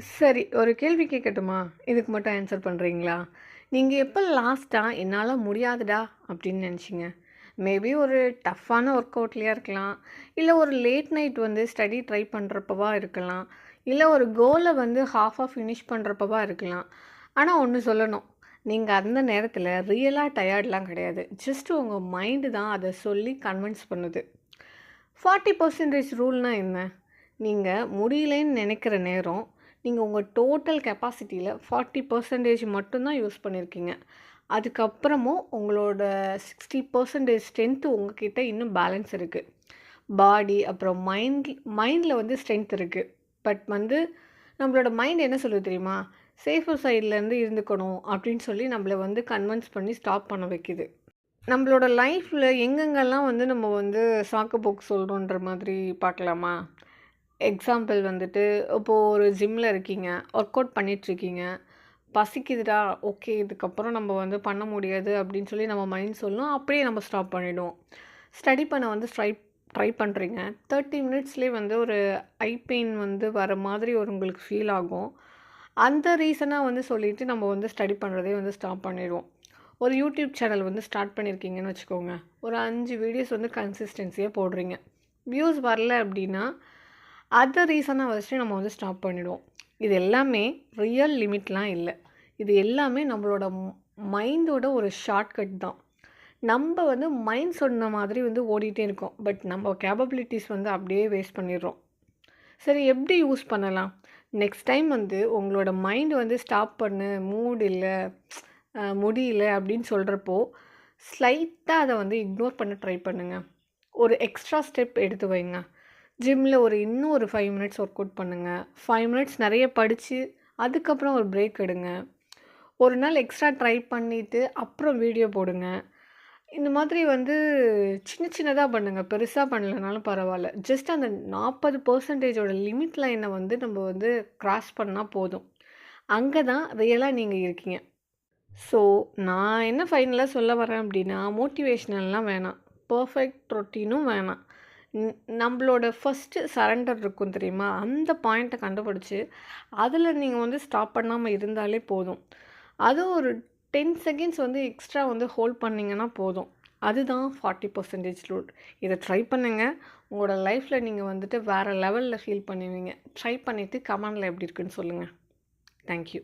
சரி, ஒரு கேள்வி கேட்கட்டுமா? இதுக்கு மட்டும் ஆன்சர் பண்ணுறீங்களா நீங்கள் எப்போ லாஸ்ட்டாக என்னால் முடியாதுடா" அப்படின்னு நினச்சிங்க மேபி ஒரு டஃப்பான ஒர்க் அவுட்லேயே இருக்கலாம். இல்லை ஒரு லேட் நைட் வந்து ஸ்டடி ட்ரை பண்ணுறப்பவா இருக்கலாம். இல்லை ஒரு கோலை வந்து ஹாஃபாக ஃபினிஷ் பண்ணுறப்பவா இருக்கலாம். ஆனால் ஒன்று சொல்லணும். நீங்கள் அந்த நேரத்தில் ரியலாக டயர்ட்லாம் கிடையாது. ஜஸ்ட் உங்கள் மைண்டு தான் அதை சொல்லி கன்வின்ஸ் பண்ணுது. ஃபார்ட்டி பர்சன்டேஜ் ரூல்னால் என்ன? நீங்கள் முடியலைன்னு நினைக்கிற நேரம், நீங்கள் உங்கள் டோட்டல் கெப்பாசிட்டியில் ஃபார்ட்டி பர்சன்டேஜ் மட்டும்தான் யூஸ் பண்ணியிருக்கீங்க. அதுக்கப்புறமும் உங்களோட சிக்ஸ்டி பர்சன்டேஜ் ஸ்ட்ரென்த்து உங்ககிட்ட இன்னும் பேலன்ஸ் இருக்குது பாடி அப்புறம் மைண்ட் மைண்டில் வந்து ஸ்ட்ரென்த் இருக்குது பட் வந்து நம்மளோட மைண்ட் என்ன சொல்லுது தெரியுமா? சேஃபர் சைட்லேருந்து இருந்துக்கணும் அப்படின்னு சொல்லி நம்மள வந்து கன்வின்ஸ் பண்ணி ஸ்டாப் பண்ண வைக்குது. நம்மளோட லைஃப்பில் எங்கெங்கெல்லாம் வந்து நம்ம வந்து சாக்கு போக்கு சொல்கிறோன்ற மாதிரி பார்க்கலாமா? எக்ஸாம்பிள் வந்துட்டு, இப்போது ஒரு ஜிம்மில் இருக்கீங்க. ஒர்க் அவுட் பண்ணிகிட்ருக்கீங்க பசிக்குதுடா, ஓகே இதுக்கப்புறம் நம்ம வந்து பண்ண முடியாது அப்படின்னு சொல்லி நம்ம மைண்ட் சொல்லும். அப்படியே நம்ம ஸ்டாப் பண்ணிவிடுவோம் ஸ்டடி பண்ண வந்து ட்ரை ட்ரை பண்ணுறீங்க தேர்ட்டி மினிட்ஸ்லேயே வந்து ஒரு ஐ பெயின் வந்து வர மாதிரி ஒரு உங்களுக்கு ஃபீல் ஆகும். அந்த ரீசனாக வந்து சொல்லிவிட்டு நம்ம வந்து ஸ்டடி பண்ணுறதே வந்து ஸ்டாப் பண்ணிடுவோம். ஒரு யூடியூப் சேனல் வந்து ஸ்டார்ட் பண்ணியிருக்கீங்கன்னு வச்சுக்கோங்க. ஒரு அஞ்சு வீடியோஸ் வந்து கன்சிஸ்டன்சியாக போடுறீங்க. வியூஸ் வரல அப்படின்னா, அதை ரீசனாக வச்சு நம்ம வந்து ஸ்டாப் பண்ணிடுவோம். இது எல்லாமே ரியல் லிமிட்லாம் இல்லை இது எல்லாமே நம்மளோட மைண்டோட ஒரு ஷார்ட்கட் தான். நம்ம வந்து மைண்ட் சொன்ன மாதிரி வந்து ஓடிட்டே இருக்கோம். பட் நம்ம கேப்பபிலிட்டிஸ் வந்து அப்படியே வேஸ்ட் பண்ணிடுறோம். சரி எப்படி யூஸ் பண்ணலாம்? நெக்ஸ்ட் டைம் வந்து உங்களோட மைண்ட் வந்து ஸ்டாப் பண்ணு, மூட் இல்லை முடியல அப்படின்னு சொல்கிறப்போ ஸ்லைட்டாக அதை வந்து இக்னோர் பண்ண ட்ரை பண்ணுங்கள் ஒரு எக்ஸ்ட்ரா ஸ்டெப் எடுத்து வைங்க. ஜிம்மில் ஒரு இன்னும் ஒரு ஃபைவ் மினிட்ஸ் ஒர்க் அவுட் பண்ணுங்கள் ஃபைவ் மினிட்ஸ் நிறைய படித்து அதுக்கப்புறம் ஒரு பிரேக் எடுங்க. ஒரு நாள் எக்ஸ்ட்ரா ட்ரை பண்ணிவிட்டு அப்புறம் வீடியோ போடுங்க. இந்த மாதிரி வந்து சின்ன சின்னதாக பண்ணுங்கள் பெருசாக பண்ணலனாலும் பரவாயில்ல ஜஸ்ட் அந்த நாற்பது பர்சன்டேஜோட லிமிட் லைனை வந்து நம்ம வந்து க்ராஸ் பண்ணால் போதும். அங்கே தான் ரியலாக நீங்கள் இருக்கீங்க. ஸோ, நான் என்ன ஃபைனலாக சொல்ல வரேன் அப்படின்னா, மோட்டிவேஷ்னல்லாம் வேணாம். பர்ஃபெக்ட் ரொட்டீனும் வேணாம். நம்மளோட ஃபஸ்ட்டு ஃபர்ஸ்ட்டு சரண்டர் இருக்கும் தெரியுமா? அந்த பாயிண்ட்டை கண்டுபிடிச்சி அதில் நீங்கள் வந்து ஸ்டாப் பண்ணாமல் இருந்தாலே போதும். அதுவும் ஒரு 10 செகண்ட்ஸ் வந்து எக்ஸ்ட்ரா வந்து ஹோல்ட் பண்ணிங்கன்னா போதும். அதுதான் 40% ரூல். இதை ட்ரை பண்ணுங்கள் உங்களோட லைஃப்பில் நீங்கள் வந்துட்டு வேறு லெவலில் ஃபீல் பண்ணுவீங்க. ட்ரை பண்ணிவிட்டு கமெண்டில் எப்படி இருக்குன்னு சொல்லுங்கள் தேங்க் யூ.